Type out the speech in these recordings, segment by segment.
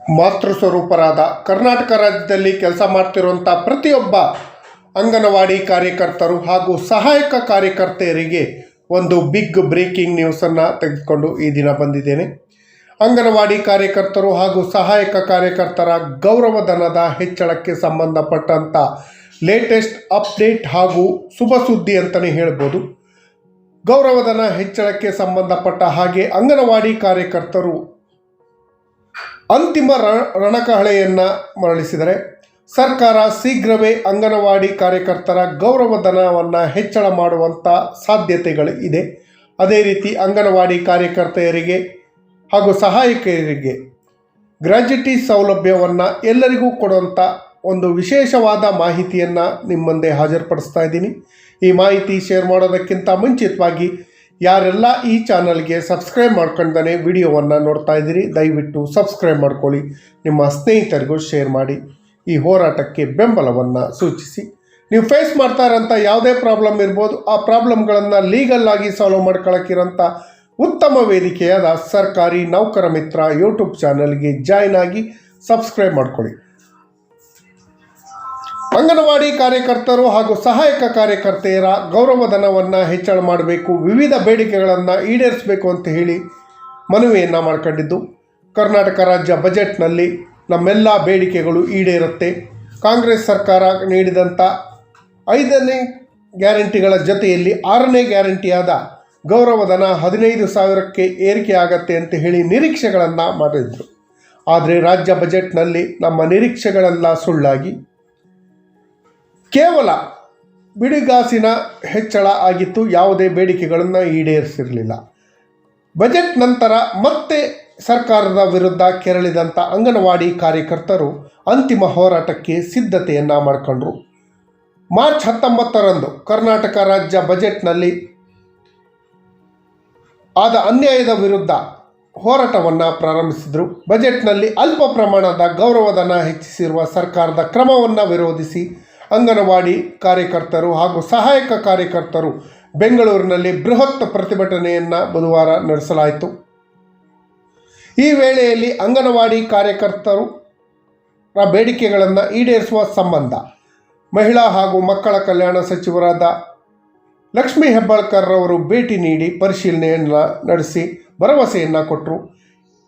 ಮಾತೃ ಸ್ವರೂಪರಾದ ಕರ್ನಾಟಕ ರಾಜ್ಯದಲ್ಲಿ ಕೆಲಸ ಮಾಡ್ತಿರುವಂಥ ಪ್ರತಿಯೊಬ್ಬ ಅಂಗನವಾಡಿ ಕಾರ್ಯಕರ್ತರು ಹಾಗೂ ಸಹಾಯಕ ಕಾರ್ಯಕರ್ತೆಯರಿಗೆ ಒಂದು ಬಿಗ್ ಬ್ರೇಕಿಂಗ್ ನ್ಯೂಸನ್ನು ತೆಗೆದುಕೊಂಡು ಈ ದಿನ ಬಂದಿದ್ದೇನೆ. ಅಂಗನವಾಡಿ ಕಾರ್ಯಕರ್ತರು ಹಾಗೂ ಸಹಾಯಕ ಕಾರ್ಯಕರ್ತರ ಗೌರವಧನದ ಹೆಚ್ಚಳಕ್ಕೆ ಸಂಬಂಧಪಟ್ಟಂಥ ಲೇಟೆಸ್ಟ್ ಅಪ್ಡೇಟ್ ಹಾಗೂ ಶುಭ ಸುದ್ದಿ ಅಂತಲೇ ಹೇಳ್ಬೋದು. ಗೌರವಧನ ಹೆಚ್ಚಳಕ್ಕೆ ಸಂಬಂಧಪಟ್ಟ ಹಾಗೆ ಅಂಗನವಾಡಿ ಕಾರ್ಯಕರ್ತರು ಅಂತಿಮ ರಣಕಹಳೆಯನ್ನು ಮರಳಿಸಿದರೆ ಸರ್ಕಾರ ಶೀಘ್ರವೇ ಅಂಗನವಾಡಿ ಕಾರ್ಯಕರ್ತರ ಗೌರವಧನವನ್ನು ಹೆಚ್ಚಳ ಮಾಡುವಂಥ ಸಾಧ್ಯತೆಗಳು ಇದೆ ಅದೇ ರೀತಿ ಅಂಗನವಾಡಿ ಕಾರ್ಯಕರ್ತೆಯರಿಗೆ ಹಾಗೂ ಸಹಾಯಕಿಯರಿಗೆ ಗ್ರಾಜ್ಯುಟಿ ಸೌಲಭ್ಯವನ್ನು ಎಲ್ಲರಿಗೂ ಕೊಡುವಂಥ ಒಂದು ವಿಶೇಷವಾದ ಮಾಹಿತಿಯನ್ನು ನಿಮ್ಮ ಮುಂದೆ ಹಾಜರುಪಡಿಸ್ತಾ ಇದ್ದೀನಿ. ಈ ಮಾಹಿತಿ ಶೇರ್ ಮಾಡೋದಕ್ಕಿಂತ ಮುಂಚಿತವಾಗಿ ಯಾರೆಲ್ಲ ಈ ಚಾನಲ್ಗೆ ಸಬ್ಸ್ಕ್ರೈಬ್ ಮಾಡ್ಕೊಂಡೇ ವಿಡಿಯೋವನ್ನು ನೋಡ್ತಾ ಇದ್ದೀರಿ, ದಯವಿಟ್ಟು ಸಬ್ಸ್ಕ್ರೈಬ್ ಮಾಡ್ಕೊಳ್ಳಿ. ನಿಮ್ಮ ಸ್ನೇಹಿತರಿಗೂ ಶೇರ್ ಮಾಡಿ. ಈ ಹೋರಾಟಕ್ಕೆ ಬೆಂಬಲವನ್ನು ಸೂಚಿಸಿ. ನೀವು ಫೇಸ್ ಮಾಡ್ತಾ ಇರೋಂಥ ಯಾವುದೇ ಪ್ರಾಬ್ಲಮ್ ಇರ್ಬೋದು, ಆ ಪ್ರಾಬ್ಲಮ್ಗಳನ್ನು ಲೀಗಲ್ ಆಗಿ ಸಾಲ್ವ್ ಮಾಡ್ಕೊಳ್ಳೋಕ್ಕಿರೋಂಥ ಉತ್ತಮ ವೇದಿಕೆಯಾದ ಸರ್ಕಾರಿ ನೌಕರ ಮಿತ್ರ ಯೂಟ್ಯೂಬ್ ಚಾನಲ್ಗೆ ಜಾಯ್ನ್ ಆಗಿ ಸಬ್ಸ್ಕ್ರೈಬ್ ಮಾಡ್ಕೊಳ್ಳಿ. ಅಂಗನವಾಡಿ ಕಾರ್ಯಕರ್ತರು ಹಾಗೂ ಸಹಾಯಕ ಕಾರ್ಯಕರ್ತೆಯರ ಗೌರವಧನವನ್ನು ಹೆಚ್ಚಳ ಮಾಡಬೇಕು, ವಿವಿಧ ಬೇಡಿಕೆಗಳನ್ನು ಈಡೇರಿಸಬೇಕು ಅಂತ ಹೇಳಿ ಮನವಿಯನ್ನು ಮಾಡ್ಕೊಂಡಿದ್ದು. ಕರ್ನಾಟಕ ರಾಜ್ಯ ಬಜೆಟ್ನಲ್ಲಿ ನಮ್ಮೆಲ್ಲ ಬೇಡಿಕೆಗಳು ಈಡೇರುತ್ತೆ. ಕಾಂಗ್ರೆಸ್ ಸರ್ಕಾರ ನೀಡಿದಂಥ ಐದನೇ ಗ್ಯಾರಂಟಿಗಳ ಜೊತೆಯಲ್ಲಿ ಆರನೇ ಗ್ಯಾರಂಟಿಯಾದ ಗೌರವಧನ ಹದಿನೈದು ಸಾವಿರಕ್ಕೆ ಏರಿಕೆ ಆಗತ್ತೆ ಅಂತ ಹೇಳಿ ನಿರೀಕ್ಷೆಗಳನ್ನು ಮಾಡಿದ್ರು. ಆದರೆ ರಾಜ್ಯ ಬಜೆಟ್ನಲ್ಲಿ ನಮ್ಮ ನಿರೀಕ್ಷೆಗಳೆಲ್ಲ ಸುಳ್ಳಾಗಿ ಕೇವಲ ಬಿಡಿಗಾಸಿನ ಹೆಚ್ಚಳ ಆಗಿತ್ತು, ಯಾವುದೇ ಬೇಡಿಕೆಗಳನ್ನು ಈಡೇರಿಸಿರಲಿಲ್ಲ. ಬಜೆಟ್ ನಂತರ ಮತ್ತೆ ಸರ್ಕಾರದ ವಿರುದ್ಧ ಕೆರಳಿದಂಥ ಅಂಗನವಾಡಿ ಕಾರ್ಯಕರ್ತರು ಅಂತಿಮ ಹೋರಾಟಕ್ಕೆ ಸಿದ್ಧತೆಯನ್ನು ಮಾಡಿಕೊಂಡ್ರು. ಮಾರ್ಚ್ ಹತ್ತೊಂಬತ್ತರಂದು ಕರ್ನಾಟಕ ರಾಜ್ಯ ಬಜೆಟ್ನಲ್ಲಿ ಆದ ಅನ್ಯಾಯದ ವಿರುದ್ಧ ಹೋರಾಟವನ್ನು ಪ್ರಾರಂಭಿಸಿದರು. ಬಜೆಟ್ನಲ್ಲಿ ಅಲ್ಪ ಪ್ರಮಾಣದ ಗೌರವಧನ ಹೆಚ್ಚಿಸಿರುವ ಸರ್ಕಾರದ ಕ್ರಮವನ್ನು ವಿರೋಧಿಸಿ ಅಂಗನವಾಡಿ ಕಾರ್ಯಕರ್ತರು ಹಾಗೂ ಸಹಾಯಕ ಕಾರ್ಯಕರ್ತರು ಬೆಂಗಳೂರಿನಲ್ಲಿ ಬೃಹತ್ ಪ್ರತಿಭಟನೆಯನ್ನು ಬುಧವಾರ ನಡೆಸಲಾಯಿತು. ಈ ವೇಳೆಯಲ್ಲಿ ಅಂಗನವಾಡಿ ಕಾರ್ಯಕರ್ತರು ಬೇಡಿಕೆಗಳನ್ನು ಈಡೇರಿಸುವ ಸಂಬಂಧ ಮಹಿಳಾ ಹಾಗೂ ಮಕ್ಕಳ ಕಲ್ಯಾಣ ಸಚಿವರಾದ ಲಕ್ಷ್ಮೀ ಹೆಬ್ಬಾಳ್ಕರ್ ಅವರು ಭೇಟಿ ನೀಡಿ ಪರಿಶೀಲನೆಯನ್ನು ನಡೆಸಿ ಭರವಸೆಯನ್ನು ಕೊಟ್ಟರು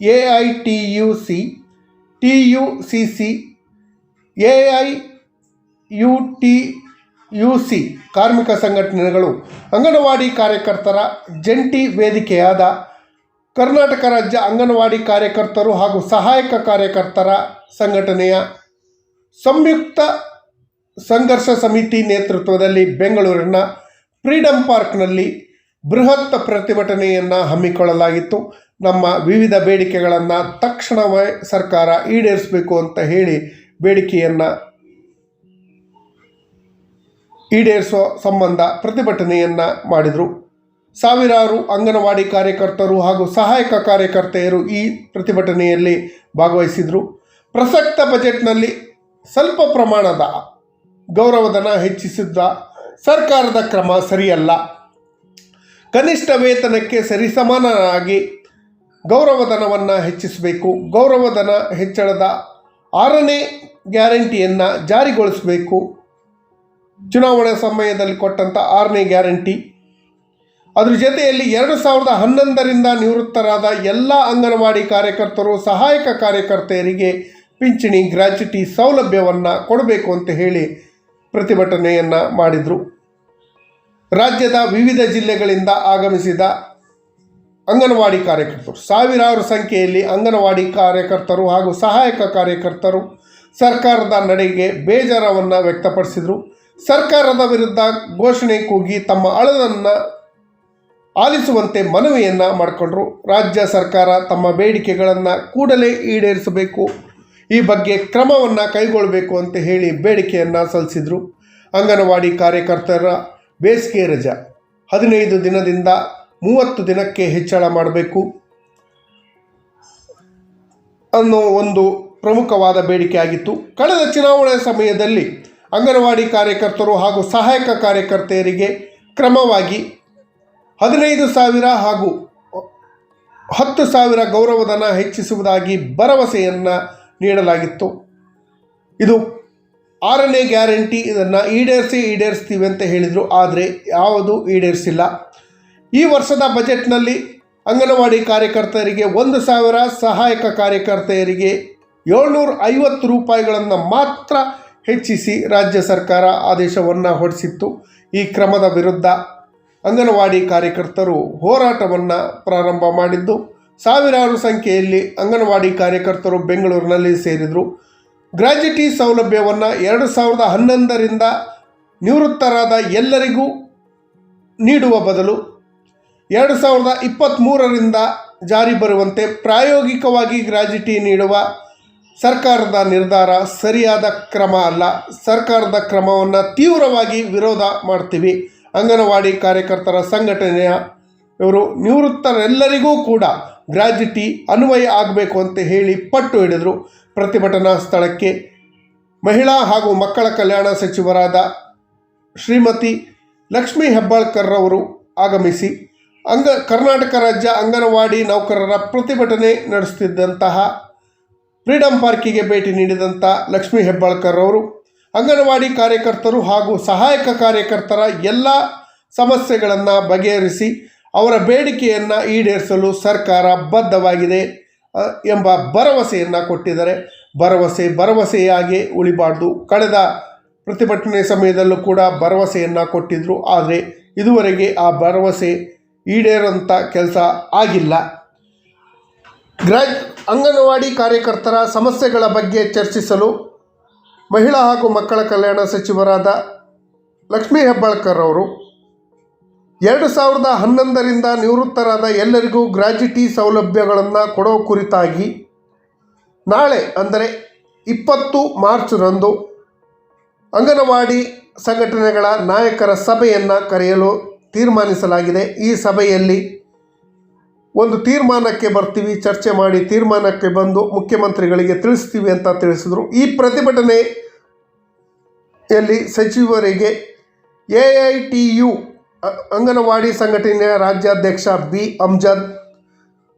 A I T U C, T U C C, A I U T U C ಕಾರ್ಮಿಕ ಸಂಘಟನೆಗಳು, ಅಂಗನವಾಡಿ ಕಾರ್ಯಕರ್ತರ ಜಂಟಿ ವೇದಿಕೆಯಾದ ಕರ್ನಾಟಕ ರಾಜ್ಯ ಅಂಗನವಾಡಿ ಕಾರ್ಯಕರ್ತರು ಹಾಗೂ ಸಹಾಯಕ ಕಾರ್ಯಕರ್ತರ ಸಂಘಟನೆಯ ಸಂಯುಕ್ತ ಸಂಘರ್ಷ ಸಮಿತಿ ನೇತೃತ್ವದಲ್ಲಿ ಬೆಂಗಳೂರಿನ ಫ್ರೀಡಂ ಪಾರ್ಕ್ನಲ್ಲಿ ಬೃಹತ್ ಪ್ರತಿಭಟನೆಯನ್ನು ಹಮ್ಮಿಕೊಳ್ಳಲಾಗಿತ್ತು. ನಮ್ಮ ವಿವಿಧ ಬೇಡಿಕೆಗಳನ್ನು ತಕ್ಷಣವೇ ಸರ್ಕಾರ ಈಡೇರಿಸಬೇಕು ಅಂತ ಹೇಳಿ ಬೇಡಿಕೆಯನ್ನು ಈಡೇರಿಸುವ ಸಂಬಂಧ ಪ್ರತಿಭಟನೆಯನ್ನು ಮಾಡಿದರು. ಸಾವಿರಾರು ಅಂಗನವಾಡಿ ಕಾರ್ಯಕರ್ತರು ಹಾಗೂ ಸಹಾಯಕ ಕಾರ್ಯಕರ್ತೆಯರು ಈ ಪ್ರತಿಭಟನೆಯಲ್ಲಿ ಭಾಗವಹಿಸಿದರು. ಪ್ರಸಕ್ತ ಬಜೆಟ್ನಲ್ಲಿ ಸ್ವಲ್ಪ ಪ್ರಮಾಣದ ಗೌರವಧನ ಹೆಚ್ಚಿಸಿದ್ದ ಸರ್ಕಾರದ ಕ್ರಮ ಸರಿಯಲ್ಲ. ಕನಿಷ್ಠ ವೇತನಕ್ಕೆ ಸರಿಸಮಾನನಾಗಿ ಗೌರವಧನವನ್ನು ಹೆಚ್ಚಿಸಬೇಕು. ಗೌರವಧನ ಹೆಚ್ಚಳದ ಆರನೇ ಗ್ಯಾರಂಟಿಯನ್ನು ಜಾರಿಗೊಳಿಸಬೇಕು. ಚುನಾವಣೆ ಸಮಯದಲ್ಲಿ ಕೊಟ್ಟಂಥ ಆರನೇ ಗ್ಯಾರಂಟಿ. ಅದರ ಜೊತೆಯಲ್ಲಿ ಎರಡು ಸಾವಿರದ ಹನ್ನೊಂದರಿಂದ ನಿವೃತ್ತರಾದ ಎಲ್ಲ ಅಂಗನವಾಡಿ ಕಾರ್ಯಕರ್ತರು, ಸಹಾಯಕ ಕಾರ್ಯಕರ್ತೆಯರಿಗೆ ಪಿಂಚಣಿ ಗ್ರಾಚ್ಯುಟಿ ಸೌಲಭ್ಯವನ್ನು ಕೊಡಬೇಕು ಅಂತ ಹೇಳಿ ಪ್ರತಿಭಟನೆಯನ್ನು ಮಾಡಿದರು. ರಾಜ್ಯದ ವಿವಿಧ ಜಿಲ್ಲೆಗಳಿಂದ ಆಗಮಿಸಿದ ಅಂಗನವಾಡಿ ಕಾರ್ಯಕರ್ತರು, ಸಾವಿರಾರು ಸಂಖ್ಯೆಯಲ್ಲಿ ಅಂಗನವಾಡಿ ಕಾರ್ಯಕರ್ತರು ಹಾಗೂ ಸಹಾಯಕ ಕಾರ್ಯಕರ್ತರು ಸರ್ಕಾರದ ನಡೆಗೆ ಬೇಜಾರವನ್ನು ವ್ಯಕ್ತಪಡಿಸಿದರು. ಸರ್ಕಾರದ ವಿರುದ್ಧ ಘೋಷಣೆ ಕೂಗಿ ತಮ್ಮ ಅಳದನ್ನು ಆಲಿಸುವಂತೆ ಮನವಿಯನ್ನು ಮಾಡಿಕೊಂಡ್ರು. ರಾಜ್ಯ ಸರ್ಕಾರ ತಮ್ಮ ಬೇಡಿಕೆಗಳನ್ನು ಕೂಡಲೇ ಈಡೇರಿಸಬೇಕು. ಈ ಬಗ್ಗೆ ಕ್ರಮವನ್ನು ಕೈಗೊಳ್ಳಬೇಕು ಅಂತ ಹೇಳಿ ಬೇಡಿಕೆಯನ್ನು ಸಲ್ಲಿಸಿದರು. ಅಂಗನವಾಡಿ ಕಾರ್ಯಕರ್ತರ ಬೇಸಿಗೆ ರಜಾ. ಹದಿನೈದು ದಿನದಿಂದ ಮೂವತ್ತು ದಿನಕ್ಕೆ ಹೆಚ್ಚಳ ಮಾಡಬೇಕು ಅನ್ನೋ ಒಂದು ಪ್ರಮುಖವಾದ ಬೇಡಿಕೆ ಆಗಿತ್ತು. ಕಳೆದ ಚುನಾವಣೆ ಸಮಯದಲ್ಲಿ ಅಂಗನವಾಡಿ ಕಾರ್ಯಕರ್ತರು ಹಾಗೂ ಸಹಾಯಕ ಕಾರ್ಯಕರ್ತೆಯರಿಗೆ ಕ್ರಮವಾಗಿ ಹದಿನೈದು ಸಾವಿರ ಹಾಗೂ ಹತ್ತು ಸಾವಿರ ಗೌರವಧನ ಹೆಚ್ಚಿಸುವುದಾಗಿ ಭರವಸೆಯನ್ನು ನೀಡಲಾಗಿತ್ತು. ಇದು ಆರನೇ ಗ್ಯಾರಂಟಿ ಇದನ್ನು ಈಡೇರಿಸಿ ಈಡೇರಿಸ್ತೀವಿ ಅಂತ ಹೇಳಿದರು. ಆದರೆ ಯಾವುದು ಈಡೇರಿಸಿಲ್ಲ. ಈ ವರ್ಷದ ಬಜೆಟ್ನಲ್ಲಿ ಅಂಗನವಾಡಿ ಕಾರ್ಯಕರ್ತೆಯರಿಗೆ ಒಂದು ಸಾವಿರ, ಸಹಾಯಕ ಕಾರ್ಯಕರ್ತೆಯರಿಗೆ ಏಳ್ನೂರ ಐವತ್ತು ರೂಪಾಯಿಗಳನ್ನು ಮಾತ್ರ ಹೆಚ್ಚಿಸಿ ರಾಜ್ಯ ಸರ್ಕಾರ ಆದೇಶವನ್ನು ಹೊರಡಿಸಿತ್ತು. ಈ ಕ್ರಮದ ವಿರುದ್ಧ ಅಂಗನವಾಡಿ ಕಾರ್ಯಕರ್ತರು ಹೋರಾಟವನ್ನು ಪ್ರಾರಂಭ ಮಾಡಿದ್ದು. ಸಾವಿರಾರು ಸಂಖ್ಯೆಯಲ್ಲಿ ಅಂಗನವಾಡಿ ಕಾರ್ಯಕರ್ತರು ಬೆಂಗಳೂರಿನಲ್ಲಿ ಸೇರಿದರು. ಗ್ರಾಜ್ಯುಟಿ ಸೌಲಭ್ಯವನ್ನು ಎರಡು ಸಾವಿರದ ಹನ್ನೊಂದರಿಂದ ನಿವೃತ್ತರಾದ ಎಲ್ಲರಿಗೂ ನೀಡುವ ಬದಲು ಎರಡು ಸಾವಿರದ ಇಪ್ಪತ್ತ್ಮೂರರಿಂದ ಜಾರಿ ಬರುವಂತೆ ಪ್ರಾಯೋಗಿಕವಾಗಿ ಗ್ರಾಜ್ಯುಟಿ ನೀಡುವ ಸರ್ಕಾರದ ನಿರ್ಧಾರ ಸರಿಯಾದ ಕ್ರಮ ಅಲ್ಲ. ಸರ್ಕಾರದ ಕ್ರಮವನ್ನು ತೀವ್ರವಾಗಿ ವಿರೋಧ ಮಾಡ್ತೀವಿ. ಅಂಗನವಾಡಿ ಕಾರ್ಯಕರ್ತರ ಸಂಘಟನೆಯ ಇವರು ನಿವೃತ್ತರೆಲ್ಲರಿಗೂ ಕೂಡ ಗ್ರಾಜ್ಯುಟಿ ಅನ್ವಯ ಆಗಬೇಕು ಅಂತ ಹೇಳಿ ಪಟ್ಟು ಹಿಡಿದರು. ಪ್ರತಿಭಟನಾ ಸ್ಥಳಕ್ಕೆ ಮಹಿಳಾ ಹಾಗೂ ಮಕ್ಕಳ ಕಲ್ಯಾಣ ಸಚಿವರಾದ ಶ್ರೀಮತಿ ಲಕ್ಷ್ಮೀ ಹೆಬ್ಬಾಳ್ಕರ್ರವರು ಆಗಮಿಸಿ ಅಂಗ, ಕರ್ನಾಟಕ ರಾಜ್ಯ ಅಂಗನವಾಡಿ ನೌಕರರ ಪ್ರತಿಭಟನೆ ನಡೆಸುತ್ತಿದ್ದಂತಹ ಫ್ರೀಡಂ ಪಾರ್ಕಿಗೆ ಭೇಟಿ ನೀಡಿದಂಥ ಲಕ್ಷ್ಮೀ ಹೆಬ್ಬಾಳ್ಕರ್ ಅವರು, ಅಂಗನವಾಡಿ ಕಾರ್ಯಕರ್ತರು ಹಾಗೂ ಸಹಾಯಕ ಕಾರ್ಯಕರ್ತರ ಎಲ್ಲ ಸಮಸ್ಯೆಗಳನ್ನು ಬಗೆಹರಿಸಿ ಅವರ ಬೇಡಿಕೆಯನ್ನು ಈಡೇರಿಸಲು ಸರ್ಕಾರ ಬದ್ಧವಾಗಿದೆ ಎಂಬ ಭರವಸೆಯನ್ನು ಕೊಟ್ಟಿದ್ದಾರೆ. ಭರವಸೆ ಭರವಸೆಯಾಗಿ ಉಳಿಬಾರ್ದು. ಕಳೆದ ಪ್ರತಿಭಟನೆ ಸಮಯದಲ್ಲೂ ಕೂಡ ಭರವಸೆಯನ್ನು ಕೊಟ್ಟಿದ್ದರು ಆದರೆ ಇದುವರೆಗೆ ಆ ಭರವಸೆ ಈಡೇರೋಂಥ ಕೆಲಸ ಆಗಿಲ್ಲ. ಗ್ರಾಜ್ ಅಂಗನವಾಡಿ ಕಾರ್ಯಕರ್ತರ ಸಮಸ್ಯೆಗಳ ಬಗ್ಗೆ ಚರ್ಚಿಸಲು ಮಹಿಳಾ ಹಾಗೂ ಮಕ್ಕಳ ಕಲ್ಯಾಣ ಸಚಿವರಾದ ಲಕ್ಷ್ಮೀ ಹೆಬ್ಬಾಳ್ಕರ್ ಅವರು. ಎರಡು ಸಾವಿರದ ಹನ್ನೊಂದರಿಂದ ನಿವೃತ್ತರಾದ ಎಲ್ಲರಿಗೂ ಗ್ರಾಜ್ಯುಟಿ ಸೌಲಭ್ಯಗಳನ್ನು ಕೊಡೋ ಕುರಿತಾಗಿ ನಾಳೆ, ಅಂದರೆ ಇಪ್ಪತ್ತು ಮಾರ್ಚ್ರಂದು ಅಂಗನವಾಡಿ ಸಂಘಟನೆಗಳ ನಾಯಕರ ಸಭೆಯನ್ನು ಕರೆಯಲು ತೀರ್ಮಾನಿಸಲಾಗಿದೆ. ಈ ಸಭೆಯಲ್ಲಿ ಒಂದು ತೀರ್ಮಾನಕ್ಕೆ ಬರ್ತೀವಿ, ಚರ್ಚೆ ಮಾಡಿ ತೀರ್ಮಾನಕ್ಕೆ ಬಂದು ಮುಖ್ಯಮಂತ್ರಿಗಳಿಗೆ ತಿಳಿಸ್ತೀವಿ ಅಂತ ತಿಳಿಸಿದರು. ಈ ಪ್ರತಿಭಟನೆಯಲ್ಲಿ ಸಚಿವರಿಗೆ A I T U anganwadi ಸಂಘಟನೆಯ ರಾಜ್ಯಾಧ್ಯಕ್ಷ ಬಿ ಅಮ್ಜದ್,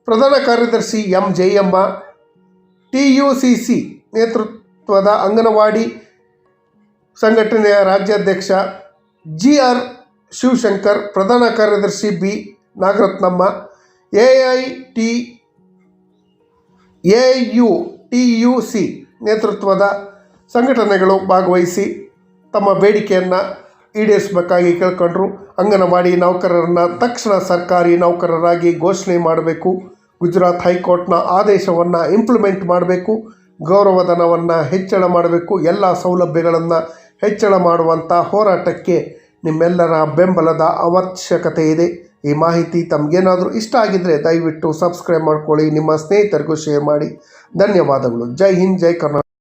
ಪ್ರಧಾನ ಕಾರ್ಯದರ್ಶಿ M Jayamma, T U C C ನೇತೃತ್ವದ ಅಂಗನವಾಡಿ ಸಂಘಟನೆಯ ರಾಜ್ಯಾಧ್ಯಕ್ಷ ಜಿ ಆರ್ ಶಿವಶಂಕರ್, ಪ್ರಧಾನ ಕಾರ್ಯದರ್ಶಿ B Nagarathnamma A I T A U T U C ನೇತೃತ್ವದ ಸಂಘಟನೆಗಳು ಭಾಗವಹಿಸಿ ತಮ್ಮ ಬೇಡಿಕೆಯನ್ನು ಈಡೇರಿಸಬೇಕಾಗಿ ಕೇಳ್ಕೊಂಡ್ರು. ಅಂಗನವಾಡಿ ನೌಕರರನ್ನು ತಕ್ಷಣ ಸರ್ಕಾರಿ ನೌಕರರಾಗಿ ಘೋಷಣೆ ಮಾಡಬೇಕು. ಗುಜರಾತ್ ಹೈಕೋರ್ಟ್ನ ಆದೇಶವನ್ನು ಇಂಪ್ಲಿಮೆಂಟ್ ಮಾಡಬೇಕು. ಗೌರವಧನವನ್ನು ಹೆಚ್ಚಳ ಮಾಡಬೇಕು. ಎಲ್ಲ ಸೌಲಭ್ಯಗಳನ್ನು ಹೆಚ್ಚಳ ಮಾಡುವಂಥ ಹೋರಾಟಕ್ಕೆ ನಿಮ್ಮೆಲ್ಲರ ಬೆಂಬಲದ ಅವಶ್ಯಕತೆ ಇದೆ. ಈ ಮಾಹಿತಿ ತಮಗೇನಾದರೂ ಇಷ್ಟ ಆಗಿದ್ದರೆ ದಯವಿಟ್ಟು ಸಬ್ಸ್ಕ್ರೈಬ್ ಮಾಡ್ಕೊಳ್ಳಿ, ನಿಮ್ಮ ಸ್ನೇಹಿತರಿಗೂ ಶೇರ್ ಮಾಡಿ. ಧನ್ಯವಾದಗಳು. ಜೈ ಹಿಂದ್, ಜೈ ಕರ್ನಾಟಕ.